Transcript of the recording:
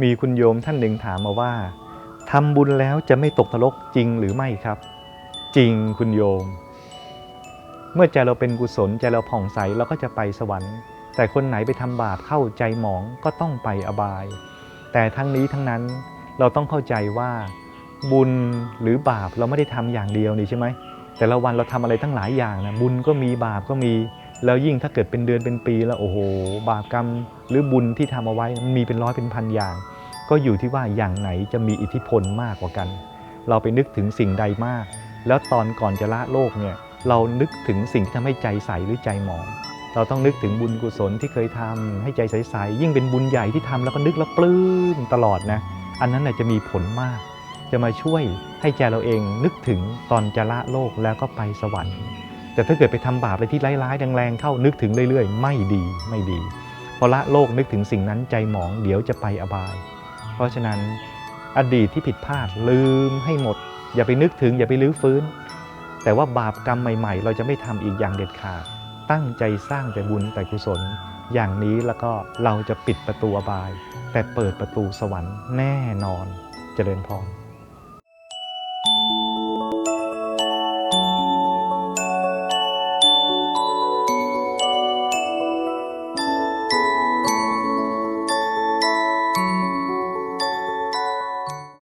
มีคุณโยมท่านหนึ่งถามมาว่าทำบุญแล้วจะไม่ตกนรกจริงหรือไม่ครับ จริงคุณโยม เมื่อใจเราเป็นกุศลใจเราผ่องใสเราก็จะไปสวรรค์ แต่คนไหนไปทำบาปเข้าใจหมองก็ต้องไปอบาย แต่ทั้งนี้ทั้งนั้นเราต้องเข้าใจว่า บุญหรือบาปเราไม่ได้ทำอย่างเดียวนี่ใช่ไหมแต่ละวันเราทำอะไรทั้งหลายอย่างนะบุญก็มีบาปก็มี แล้วยิ่งถ้าเกิดเป็นเดือนเป็นปีแล้วโอ้โห บาปกรรมหรือบุญที่ทำเอาไว้มีเป็นร้อยเป็นพันอย่าง ก็อยู่ที่ว่าอย่างไหนจะมีอิทธิพลมากกว่ากัน เราไปนึกถึงสิ่งใดมาก แล้วตอนก่อนจะละโลกเนี่ยเรานึกถึงสิ่งที่ทำให้ใจใสหรือใจหมองเราต้องนึกถึงบุญกุศลที่เคยทำให้ใจใสๆยิ่งเป็นบุญใหญ่ที่ทำแล้วก็นึกแล้วปลื้มตลอดนะ อันนั้นจะมีผลมาก จะมาช่วยให้ใจเราเองนึกถึงตอนจะละโลกแล้วก็ไปสวรรค์ แต่ถ้าเกิดไปทำบาปอะไรที่ร้ายๆแรงๆเข้านึกถึงเรื่อยๆ ไม่ดีไม่ดีพอละโลกนึกถึงสิ่งนั้นใจหมองเดี๋ยวจะไปอบาย เพราะฉะนั้นอดีตที่ผิดพลาดลืมให้หมด อย่าไปนึกถึงอย่าไปลื้อฟื้น แต่ว่าบาปกรรมใหม่ๆ เราจะไม่ทำอีกอย่างเด็ดขาดตั้งใจสร้างแต่บุญแต่กุศล อย่างนี้แล้วก็เราจะปิดประตูอบาย แต่เปิดประตูสวรรค์แน่นอนเจริญพร